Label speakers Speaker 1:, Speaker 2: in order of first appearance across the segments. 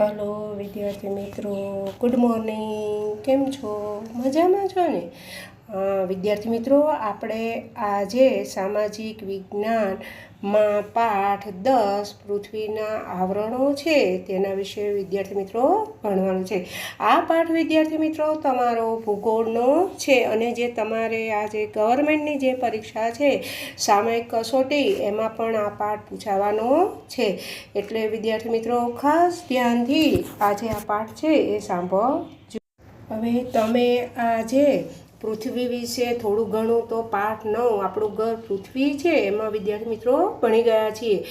Speaker 1: Hello વિદ્યાર્થી મિત્રો good morning કેમ છો? મજામાં છો ને? વિદ્યાર્થી મિત્રો, આપણે આજે સામાજિક વિજ્ઞાનમાં પાઠ દસ પૃથ્વીના આવરણો છે તેના વિશે વિદ્યાર્થી મિત્રો ભણવાનું છે. આ પાઠ વિદ્યાર્થી મિત્રો તમારો ભૂગોળનો છે અને જે તમારે આ જે ગવર્મેન્ટની જે પરીક્ષા છે, સામયિક કસોટી, એમાં પણ આ પાઠ પૂછાવાનો છે. એટલે વિદ્યાર્થી મિત્રો, ખાસ ધ્યાનથી આજે આ પાઠ છે એ સાંભળજો. હવે તમે આજે પૃથ્વી વિશે થોડું ઘણું તો પાઠ નવ, આપણું ઘર પૃથ્વી છે, એમાં વિદ્યાર્થી મિત્રો ભણી ગયા છીએ.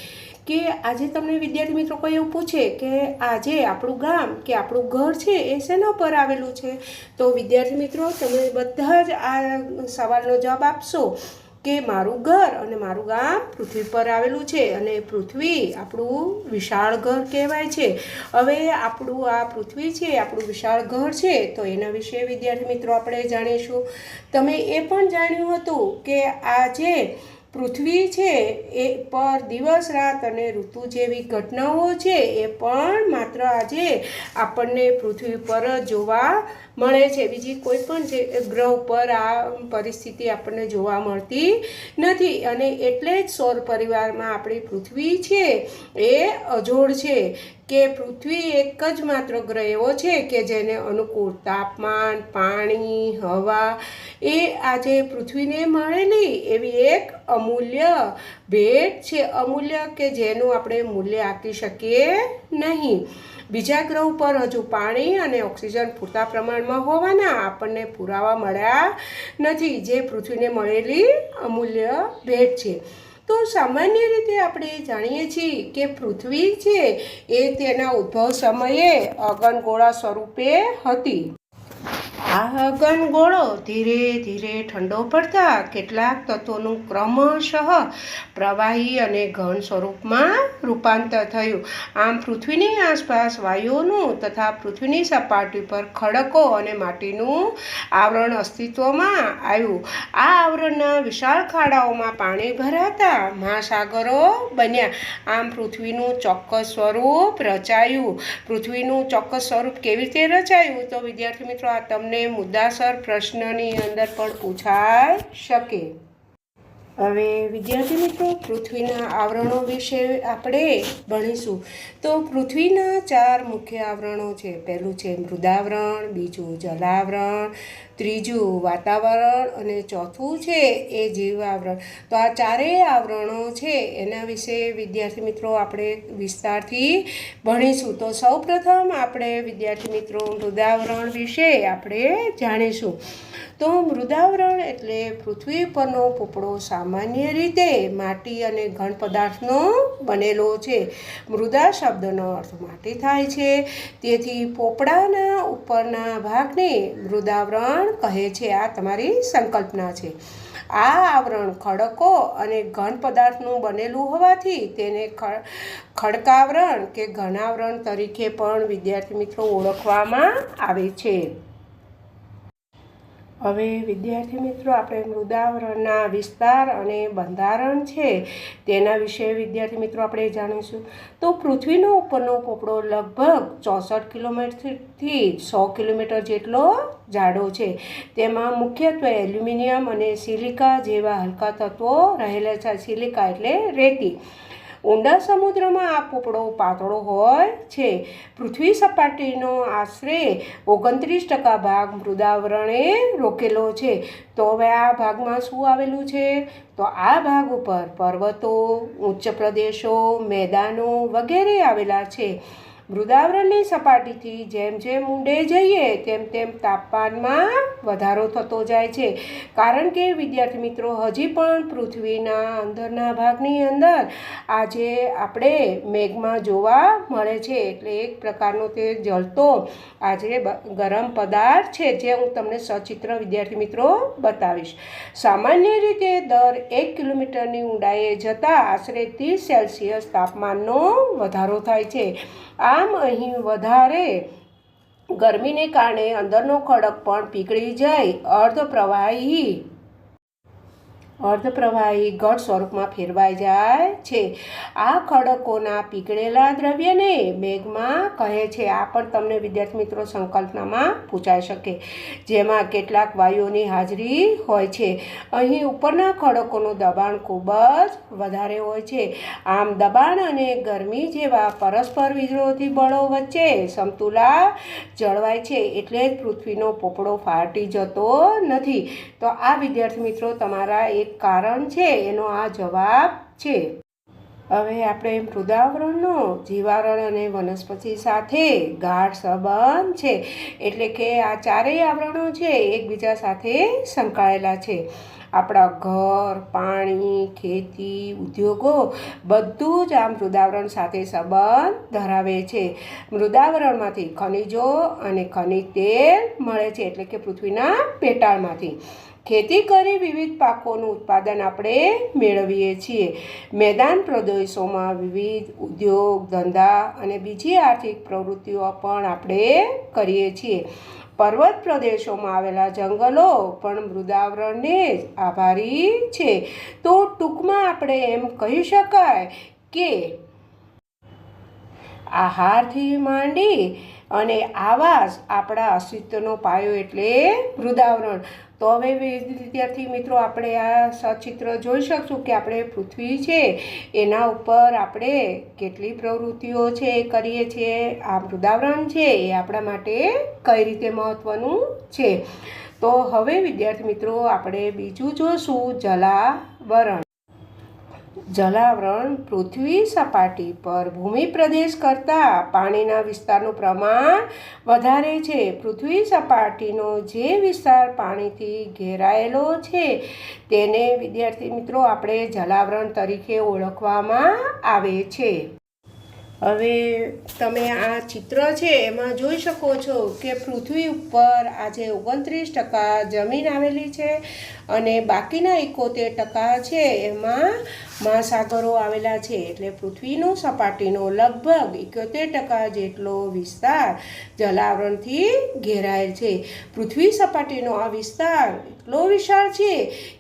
Speaker 1: કે આજે તમને વિદ્યાર્થી મિત્રો કોઈ એવું પૂછે કે આજે આપણું ગામ કે આપણું ઘર છે એ શેના પર આવેલું છે? તો વિદ્યાર્થી મિત્રો, તમે બધા જ આ સવાલનો જવાબ આપશો. કે મારું ઘર અને મારું ગામ પૃથ્વી પર આવેલું છે અને પૃથ્વી આપણું વિશાળ ઘર કહેવાય છે. હવે આપણું આ પૃથ્વી છે, આપણું વિશાળ ઘર છે, તો એના વિશે વિદ્યાર્થી મિત્રો આપણે જાણીશું. તમે એ પણ જાણ્યું હતું કે આ જે પૃથ્વી છે, એ પર દિવસ, રાત અને ઋતુ જેવી ઘટનાઓ છે, એ પણ માત્ર આજે આપણને પૃથ્વી પર જોવા મળે છે. બીજી કોઈ પણ જે ગ્રહ પર આ પરિસ્થિતિ આપણને જોવા મળતી નથી. અને એટલે જ સૌર પરિવારમાં આપણી પૃથ્વી છે એ અજોડ છે કે પૃથ્વી એક જ માત્ર ગ્રહ એવો છે કે જેને અનુકૂળ તાપમાન, પાણી, હવા એ આજે પૃથ્વીને મળેલી એવી એક અમૂલ્ય ભેટ છે. અમૂલ્ય કે જેનું આપણે મૂલ્ય આપી શકીએ નહીં. બીજા ગ્રહ પર હજુ પાણી અને ઓક્સિજન પૂરતા પ્રમાણમાં હોવાના આપણને પુરાવા મળ્યા નથી. જે પૃથ્વીને મળેલી અમૂલ્ય ભેટ છે. તો સામાન્ય રીતે આપણે જાણીએ છીએ કે પૃથ્વી છે એ તેના ઉદ્ભવ સમયે અગનગોળા સ્વરૂપે હતી. આ અગનગોળો ધીરે ધીરે ઠંડો પડતા કેટલાક તત્વોનું ક્રમશઃ પ્રવાહી અને ઘન સ્વરૂપમાં રૂપાંતર થયું. આમ પૃથ્વીની આસપાસ વાયુઓનું તથા પૃથ્વીની સપાટી પર ખડકો અને માટીનું આવરણ અસ્તિત્વમાં આવ્યું. આ આવરણના વિશાળ ખાડાઓમાં પાણી ભરાતા મહાસાગરો બન્યા. આમ પૃથ્વીનું ચોક્કસ સ્વરૂપ રચાયું. પૃથ્વીનું ચોક્કસ સ્વરૂપ કેવી રીતે રચાયું? તો વિદ્યાર્થી મિત્રો, આ તમને મુદ્દાસર પ્રશ્નની અંદર પણ પૂછાઈ શકે. હવે વિદ્યાર્થી મિત્રો, પૃથ્વીના આવરણો વિશે આપણે ભણીશું. તો પૃથ્વીના ચાર મુખ્ય આવરણો છે. પહેલું છે મૃદાવરણ, બીજું જલાવરણ ત્રીજું વાતાવરણ અને ચોથું છે એ જીવ આવરણ. તો આ ચારેય આવરણો છે એના વિશે વિદ્યાર્થી મિત્રો આપણે વિસ્તારથી ભણીશું. તો સૌપ્રથમ આપણે વિદ્યાર્થી મિત્રો મૃદાવરણ વિશે આપણે જાણીશું. તો મૃદાવરણ એટલે પૃથ્વી પરનો પોપડો સામાન્ય રીતે માટી અને ઘન પદાર્થનો બનેલો છે. મૃદા શબ્દનો અર્થ માટી થાય છે. તેથી પોપડાના ઉપરના ભાગને મૃદાવરણ કહે છે, આ તમારી સંકલ્પના છે. આ આવરણ ખડકો અને ઘન પદાર્થનું બનેલું હોવાથી તેને ખડકાવરણ કે ઘનાવરણ તરીકે પણ વિદ્યાર્થી મિત્રો ઓળખવામાં આવે છે. હવે વિદ્યાર્થી મિત્રો, આપણે મૃદાવરણના વિસ્તાર અને બંધારણ છે તેના વિશે વિદ્યાર્થી મિત્રો આપણે જાણીશું. તો પૃથ્વીનો ઉપરનો પોપડો લગભગ ચોસઠ કિલોમીટરથી સો કિલોમીટર જેટલો જાડો છે. તેમાં મુખ્યત્વે એલ્યુમિનિયમ અને સિલિકા જેવા હલકા તત્વો રહેલા છે. સિલિકા એટલે રેતી. ઊંડા સમુદ્રમાં આ પોપડો પાતળો હોય છે. પૃથ્વી સપાટીનો આશરે ઓગણત્રીસ ટકા ભાગ મૃદાવરણે રોકેલો છે. તો હવે આ ભાગમાં શું આવેલું છે? તો આ ભાગ ઉપર પર્વતો, ઉચ્ચ પ્રદેશો, મેદાનો વગેરે આવેલા છે. મૃદાવરણની સપાટીથી જેમ જેમ ઊંડે જઈએ, તેમ તેમ તાપમાનમાં વધારો થતો જાય છે. કારણ કે, વિદ્યાર્થી મિત્રો, હજી પણ પૃથ્વીના અંદરના ભાગની અંદર આજે આપણે મેઘમાં જોવા મળે છે. એટલે એક પ્રકારનો તે જળતો આજે ગરમ પદાર્થ છે, જે હું તમને સચિત્ર વિદ્યાર્થી મિત્રો બતાવીશ. સામાન્ય રીતે દર એક કિલોમીટરની ઊંડાઈએ જતાં આશરે ત્રીસ સેલ્સિયસ તાપમાનનો વધારો થાય છે. આમ અહીં વધારે ગરમીને કારણે અંદરનો ખડક પણ પીગળી જાય અર્ધ પ્રવાહી અર્ધપ્રવાહી ઘટ સ્વરૂપમાં ફેરવાઈ જાય છે. આ ખડકોના પીગળેલા દ્રવ્યને મેઘમાં કહે છે, આ પણ તમને વિદ્યાર્થી મિત્રો સંકલ્પનામાં પૂછાઈ શકે. જેમાં કેટલાક વાયુઓની હાજરી હોય છે. અહીં ઉપરના ખડકોનું દબાણ ખૂબ જ વધારે હોય છે. આમ દબાણ અને ગરમી જેવા પરસ્પર વિરોધી બળો વચ્ચે સમતુલા જળવાય છે. એટલે જ પૃથ્વીનો પોપડો ફાટી જતો નથી. તો આ વિદ્યાર્થી મિત્રો, તમારા એક કારણ છે, એનો આ જવાબ છે. હવે આપણે મૃદાવરણનો જીવાવરણ અને વનસ્પતિ સાથે ગાઢ સંબંધ છે. એટલે કે આ ચારેય આવરણો છે, એકબીજા સાથે સંકળાયેલા છે. આપણા ઘર, પાણી, ખેતી, ઉદ્યોગો બધું જ આ મૃદાવરણ સાથે સંબંધ ધરાવે છે. મૃદાવરણમાંથી ખનિજો અને ખનિજ તેલ મળે છે, એટલે કે પૃથ્વીના પેટાળમાંથી. ખેતી કરી વિવિધ પાકોનું ઉત્પાદન આપણે મેળવીએ છીએ. મેદાન પ્રદેશોમાં વિવિધ ઉદ્યોગ, ધંધા અને બીજી આર્થિક પ્રવૃત્તિઓ પણ આપણે કરીએ છીએ. પર્વત પ્રદેશોમાં આવેલા જંગલો પણ મૃદાવરણને જ આભારી છે. તો ટૂંકમાં આપણે એમ કહી શકાય કે આહારથી માંડી અને આવાસ આપણા અસ્તિત્વનો પાયો એટલે વૃદાવરણ તો હવે વિદ્યાર્થી મિત્રો, આપણે આ સચિત્ર જોઈ શકશું કે આપણે પૃથ્વી છે, એના ઉપર આપણે કેટલી પ્રવૃત્તિઓ છે એ કરીએ છીએ, આ વૃદાવરણ છે, એ આપણા માટે કઈ રીતે મહત્ત્વનું છે. તો હવે વિદ્યાર્થી મિત્રો, આપણે બીજું જોશું, જલાવરણ. જલાવરણ પૃથ્વી સપાટી પર ભૂમિ પ્રદેશ કરતાં પાણીના વિસ્તારનું પ્રમાણ વધારે છે. પૃથ્વી સપાટીનો જે વિસ્તાર પાણીથી ઘેરાયેલો છે તેને વિદ્યાર્થી મિત્રો આપણે જલાવરણ તરીકે ઓળખવામાં આવે છે. હવે તમે આ ચિત્ર છે એમાં જોઈ શકો છો કે પૃથ્વી ઉપર આજે ઓગણત્રીસ ટકા જમીન આવેલી છે અને બાકીના એકોતેર ટકા છે એમાં મહાસાગરો આવેલા છે એટલે પૃથ્વીનું સપાટીનો લગભગ એકોતેર ટકા જેટલો વિસ્તાર જલાવરણથી ઘેરાયેલ છે. પૃથ્વી સપાટીનો આ વિસ્તાર એટલો વિશાળ છે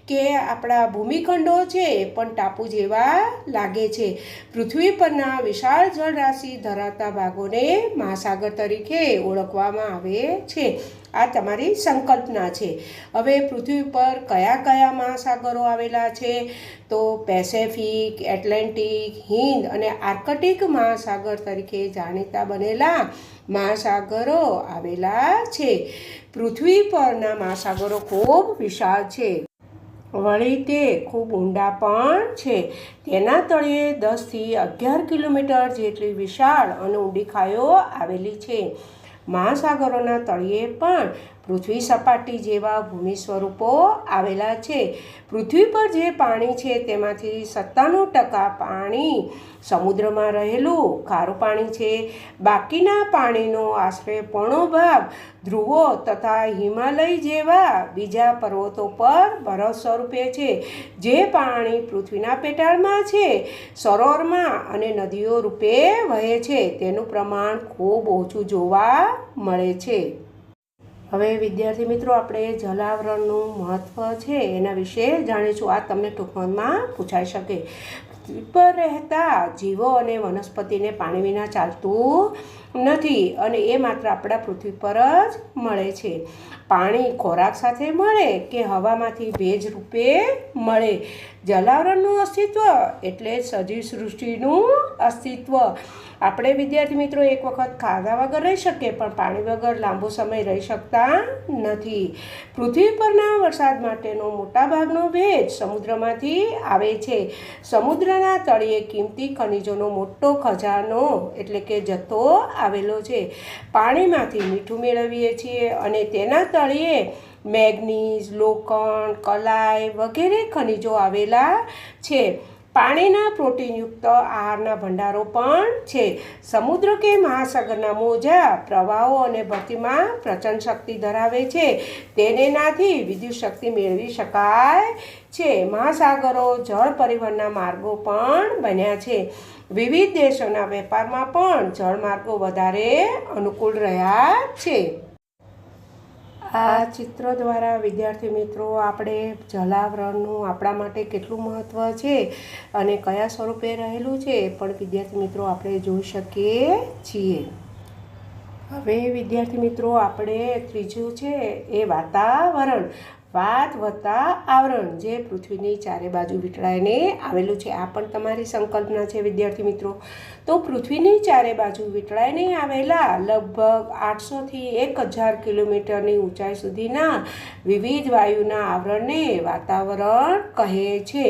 Speaker 1: કે આપણા ભૂમિખંડો છે પણ ટાપુ જેવા લાગે છે. પૃથ્વી પરના વિશાળ જળરાશિ ધરાવતા ભાગોને મહાસાગર તરીકે ઓળખવામાં આવે છે. આ તમારી સંકલ્પના છે. હવે પૃથ્વી પર કયા કયા મહાસાગરો આવેલા છે? તો પેસેફિક, એટલાન્ટિક, હિન્દ અને આર્કટિક મહાસાગર તરીકે જાણીતા બનેલા મહાસાગરો આવેલા છે. પૃથ્વી પરના મહાસાગરો ખૂબ વિશાળ છે. વળી તે ખૂબ ઊંડા પણ છે. તેના તળિયે દસથી અગિયાર કિલોમીટર જેટલી વિશાળ અને ઊંડી ખાઈઓ આવેલી છે. મહાસાગરોના તળિયે પણ પૃથ્વી સપાટી જેવા ભૂમિ સ્વરૂપો આવેલા છે. પૃથ્વી પર જે પાણી છે તેમાંથી સત્તાણું ટકા પાણી સમુદ્રમાં રહેલું ખારું પાણી છે. બાકીના પાણીનો આશરે પોણો ભાગ ધ્રુવો તથા હિમાલય જેવા બીજા પર્વતો પર બરફ સ્વરૂપે છે. જે પાણી પૃથ્વીના પેટાળમાં છે, સરોવરમાં અને નદીઓ રૂપે વહે છે. તેનું પ્રમાણ ખૂબ ઓછું જોવા મળે છે. હવે વિદ્યાર્થી મિત્રો, આપણે જલાવરણનું મહત્ત્વ છે એના વિશે જાણીશું. આ તમને ટૂંકમાં પૂછાઈ શકે. પર રહેતા જીવો અને વનસ્પતિને પાણી વિના ચાલતું નથી અને એ માત્ર આપણા પૃથ્વી પર જ મળે છે. પાણી ખોરાક સાથે મળે કે હવામાંથી ભેજ રૂપે મળે? જલાવરણનું અસ્તિત્વ એટલે સજીવ સૃષ્ટિનું અસ્તિત્વ. આપણે વિદ્યાર્થી મિત્રો એક વખત ખાધા વગર રહી શકીએ, પણ પાણી વગર લાંબો સમય રહી શકતા નથી. પૃથ્વી પરના વરસાદ માટેનો મોટાભાગનો ભેજ સમુદ્રમાંથી આવે છે. સમુદ્રના તળિયે કિંમતી ખનિજોનો મોટો ખજાનો એટલે કે જથ્થો આવેલો છે. પાણીમાંથી મીઠું મેળવીએ છીએ અને તેના તળિયે મેગ્નીઝ, લોખંડ, કલાઈ વગેરે ખનિજો આવેલા છે. પાણીના પ્રોટીનયુક્ત આહારના ભંડારો પણ છે. સમુદ્ર કે મહાસાગરના મોજા, પ્રવાહો અને ભરતીમાં પ્રચંડ શક્તિ ધરાવે છે. તેનેનાથી વિદ્યુત શક્તિ મેળવી શકાય છે. મહાસાગરો જળ પરિવહનના માર્ગો પણ બન્યા છે. વિવિધ દેશોના વેપારમાં પણ જળમાર્ગો વધારે અનુકૂળ રહ્યા છે. આ ચિત્ર દ્વારા વિદ્યાર્થી મિત્રો આપણે જલાવરણનું આપણા માટે કેટલું મહત્ત્વ છે અને કયા સ્વરૂપે રહેલું છે એ પણ વિદ્યાર્થી મિત્રો આપણે જોઈ શકીએ છીએ. હવે વિદ્યાર્થી મિત્રો આપણે ત્રીજું છે એ વાતાવરણ. વાત વત્તા આવરણ, જે પૃથ્વીની ચારે બાજુ વીંટળાઈને આવેલું છે. આ પણ તમારી સંકલ્પના છે, વિદ્યાર્થી મિત્રો. તો પૃથ્વીની ચારે બાજુ વીંટળાઈને આવેલા લગભગ આઠસોથી એક હજાર કિલોમીટરની ઊંચાઈ સુધીના વિવિધ વાયુના આવરણને વાતાવરણ કહે છે.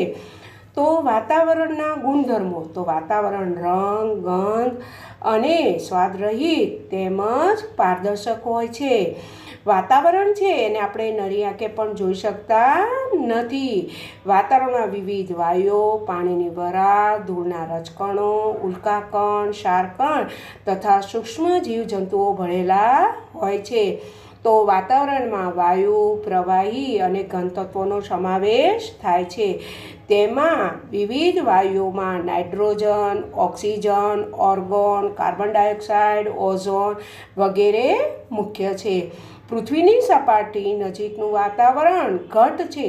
Speaker 1: તો વાતાવરણના ગુણધર્મો, તો વાતાવરણ, રંગ, ગંધ અને સ્વાદરહિત તેમજ પારદર્શક હોય છે. વાતાવરણ છે એને આપણે નરી આંખે પણ જોઈ શકતા નથી. વાતાવરણમાં વિવિધ વાયુઓ, પાણીની વરાળ, ધૂળના રજકણો, ઉલ્કાકણ, ક્ષારકણ તથા સૂક્ષ્મ જીવજંતુઓ ભળેલા હોય છે. તો વાતાવરણમાં વાયુ, પ્રવાહી અને ઘનતત્વોનો સમાવેશ થાય છે. તેમાં વિવિધ વાયુઓમાં nitrogen oxygen argon carbon dioxide ozone વગેરે મુખ્ય છે. પૃથ્વીની સપાટી નજીકનું વાતાવરણ ઘટ છે.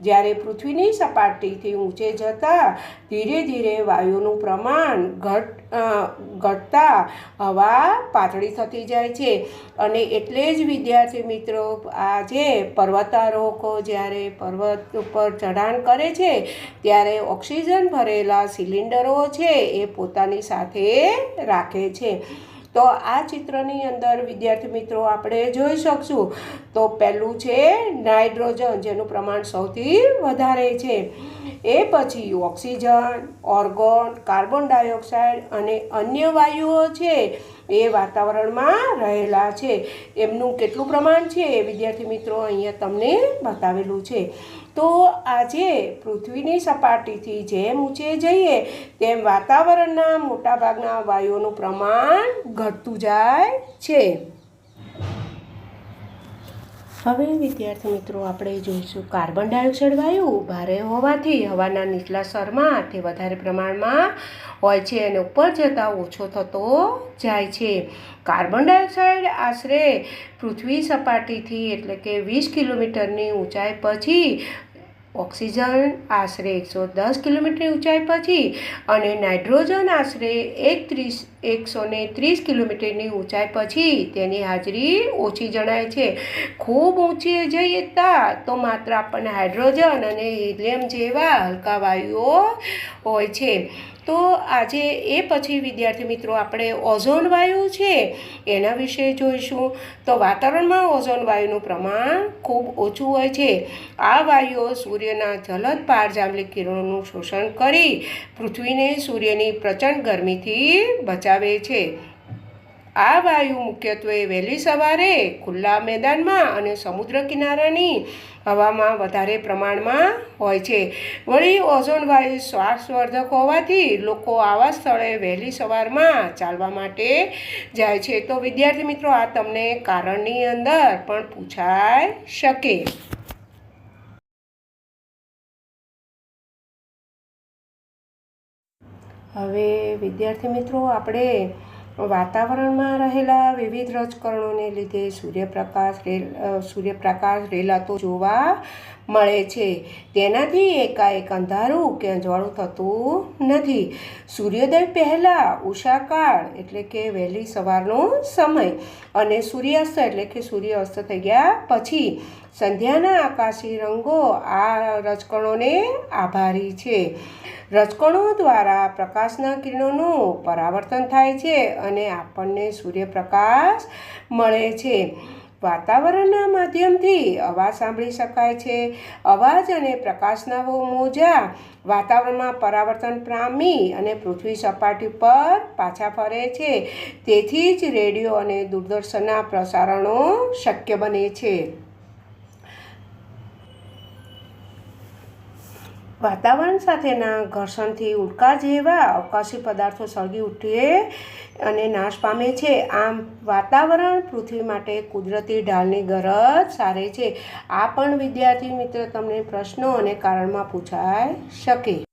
Speaker 1: જ્યારે પૃથ્વીની સપાટીથી ઊંચે જતાં ધીરે ધીરે વાયુનું પ્રમાણ ઘટ ઘટતા હવા પાતળી થતી જાય છે. અને એટલે જ વિદ્યાર્થી મિત્રો આ જે પર્વતારોહકો જ્યારે પર્વત ઉપર ચઢાણ કરે છે, ત્યારે ઓક્સિજન ભરેલા સિલિન્ડરો છે એ પોતાની સાથે રાખે છે. તો આ ચિત્રની અંદર, વિદ્યાર્થી મિત્રો, આપણે જોઈ શકશું. તો પહેલું છે નાઇટ્રોજન, જેનું પ્રમાણ સૌથી વધારે છે. એ પછી ઓક્સિજન, ઓર્ગોન, કાર્બન ડાયોક્સાઇડ અને અન્ય વાયુઓ છે એ વાતાવરણમાં રહેલા છે. એમનું કેટલું પ્રમાણ છે એ વિદ્યાર્થી મિત્રો અહીંયા તમને બતાવેલું છે. તો આજે પૃથ્વીની સપાટીથી જેમ ઊંચે જઈએ, તેમ વાતાવરણના મોટાભાગના વાયુઓનું પ્રમાણ ઘટતું જાય છે. હવે, વિદ્યાર્થી મિત્રો, આપણે જોઈશું કાર્બન ડાયોક્સાઇડ વાયુ ભારે હોવાથી હવાના નીચલા સ્તરમાં તે વધારે પ્રમાણમાં હોય છે અને ઉપર જતાં ઓછો થતો જાય છે. કાર્બન ડાયોક્સાઇડ આશરે પૃથ્વી સપાટીથી એટલે કે વીસ કિલોમીટરની ઊંચાઈ પછી ઓક્સિજન આશરે એકસો દસ કિલોમીટરની ઊંચાઈ પછી અને નાઇટ્રોજન આશરે એક ત્રીસ એકસો ત્રીસ કિલોમીટરની ઊંચાઈ પછી તેની હાજરી ઓછી જણાય છે. ખૂબ ઊંચી જઈએ તા તો માત્ર આપણને હાઇડ્રોજન અને હિલિયમ જેવા હલકા વાયુઓ હોય છે. તો આજે એ પછી, વિદ્યાર્થી મિત્રો, આપણે ઓઝોન વાયુ છે, એના વિશે જોઈશું. તો વાતાવરણમાં ઓઝોન વાયુનું પ્રમાણ ખૂબ ઓછું હોય છે. આ વાયુઓ સૂર્યના જલદ પારજાંબલી કિરણોનું શોષણ કરી પૃથ્વીને સૂર્યની પ્રચંડ ગરમીથી બચાવે છે. આ વાયુ મુખ્યત્વે વહેલી સવારે, ખુલ્લા મેદાનમાં અને સમુદ્ર કિનારાની હવામાં વધારે પ્રમાણમાં હોય છે. વળી ઓઝોન વાયુ શ્વાસવર્ધક હોવાથી લોકો આવા સ્થળે વહેલી સવારમાં ચાલવા માટે જાય છે. તો વિદ્યાર્થી મિત્રો, આ તમને કારણની અંદર પણ પૂછાઈ શકે. હવે વિદ્યાર્થી મિત્રો, આપણે વાતાવરણમાં રહેલા વિવિધ રજકરણોને લીધે સૂર્યપ્રકાશ રેલ સૂર્યપ્રકાશ રેલાતો જોવા મળે છે. તેનાથી એકાએક અંધારું કે અંજવાળું થતું નથી. સૂર્યોદય પહેલાં ઉષાકાળ એટલે કે વહેલી સવારનો સમય અને સૂર્યાસ્ત એટલે કે સૂર્ય અસ્ત થઈ ગયા પછી સંધ્યાના આકાશી રંગો આ રજકણોને આભારી છે. રજકણો દ્વારા પ્રકાશના કિરણોનું પરાવર્તન થાય છે અને આપણને સૂર્યપ્રકાશ મળે છે. વાતાવરણના માધ્યમથી અવાજ સાંભળી શકાય છે. અવાજ અને પ્રકાશના મોજા, વાતાવરણમાં પરાવર્તન પામી અને પૃથ્વી સપાટી પર પાછા ફરે છે. તેથી જ રેડિયો અને દૂરદર્શનના પ્રસારણો શક્ય બને છે. વાતાવરણ સાથેના ઘર્ષણથી ઉડકા જેવા અવકાશી પદાર્થો સળગી ઉઠે અને નાશ પામે છે. આમ વાતાવરણ પૃથ્વી માટે કુદરતી ઢાલની ગરજ સારે છે. આ પણ વિદ્યાર્થી મિત્ર તમને પ્રશ્નો અને કારણમાં પૂછાઈ શકે.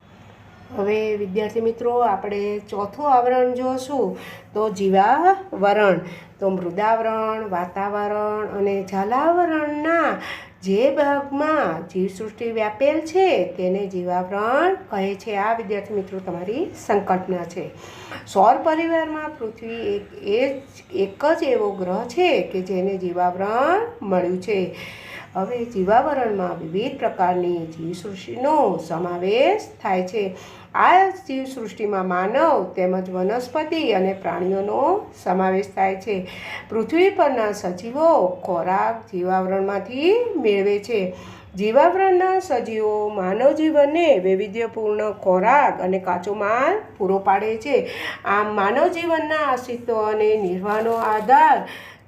Speaker 1: હવે વિદ્યાર્થી મિત્રો, આપણે ચોથું આવરણ જોશું. તો જીવાવરણ. તો મૃદાવરણ, વાતાવરણ અને જલાવરણના જે ભાગમાં જીવસૃષ્ટિ વ્યાપેલ છે તેને જીવાવરણ કહે છે. આ વિદ્યાર્થી મિત્રો, તમારી સંકલ્પના છે. સૌર પરિવારમાં પૃથ્વી એક, એ જ, એક જ એવો ગ્રહ છે કે જેને જીવાવરણ મળ્યું છે. હવે જીવાવરણમાં વિવિધ પ્રકારની જીવસૃષ્ટિનો સમાવેશ થાય છે. આ જીવસૃષ્ટિમાં માનવ તેમજ વનસ્પતિ અને પ્રાણીઓનો સમાવેશ થાય છે. પૃથ્વી પરના સજીવો ખોરાક જીવાવરણમાંથી મેળવે છે. જીવાવરણના સજીવો માનવ જીવનને વૈવિધ્યપૂર્ણ ખોરાક અને કાચો માલ પૂરો પાડે છે. આમ માનવ જીવનના અસ્તિત્વ અને નિર્વાહનો આધાર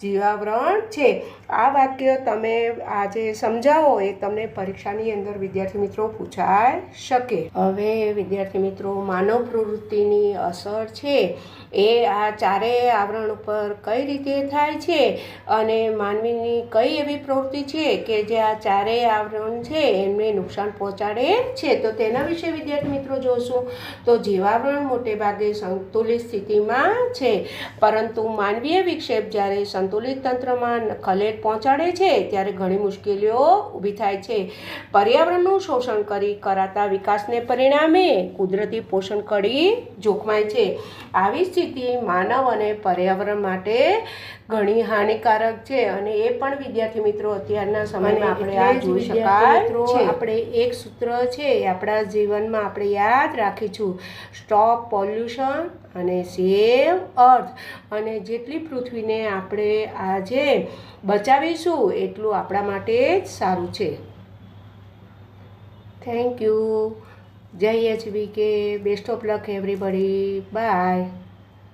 Speaker 1: જીવાવરણ છે. આ વાક્ય તમે આજે સમજાવો એ તમને પરીક્ષાની અંદર વિદ્યાર્થી મિત્રો પૂછાઈ શકે. હવે વિદ્યાર્થી મિત્રો, માનવ પ્રવૃત્તિની અસર છે. એ આ ચારેય આવરણ ઉપર કઈ રીતે થાય છે? અને માનવીની કઈ એવી પ્રવૃત્તિ છે કે જે આ ચારેય આવરણ છે એમને નુકસાન પહોંચાડે છે? તો તેના વિશે વિદ્યાર્થી મિત્રો જોશું. તો જીવાવરણ મોટે ભાગે સંતુલિત સ્થિતિમાં છે. પરંતુ માનવીય વિક્ષેપ જ્યારે સંતુલિત તંત્રમાં ખલેલ પહોંચાડે છે ત્યારે ઘણી મુશ્કેલીઓ ઊભી થાય છે. પર્યાવરણનું શોષણ કરી કરાતા વિકાસને પરિણામે કુદરતી પોષણ કડી જોખમાય છે. આવી સ્થિતિ માનવ અને પર્યાવરણ માટે ઘણી હાનિકારક છે અને એ પણ વિદ્યાર્થી મિત્રો અત્યારના સમયમાં આપણે આ જોઈ શકાય છે. આપણે એક સૂત્ર છે આપણા જીવનમાં આપણે યાદ રાખીશું. સ્ટોપ પોલ્યુશન અને સેવ અર્થ. અને જેટલી પૃથ્વીને આપણે આજે બચાવીશું, એટલું આપણા માટે જ સારું છે. થેન્ક યુ જય વી કે. Best of luck everybody bye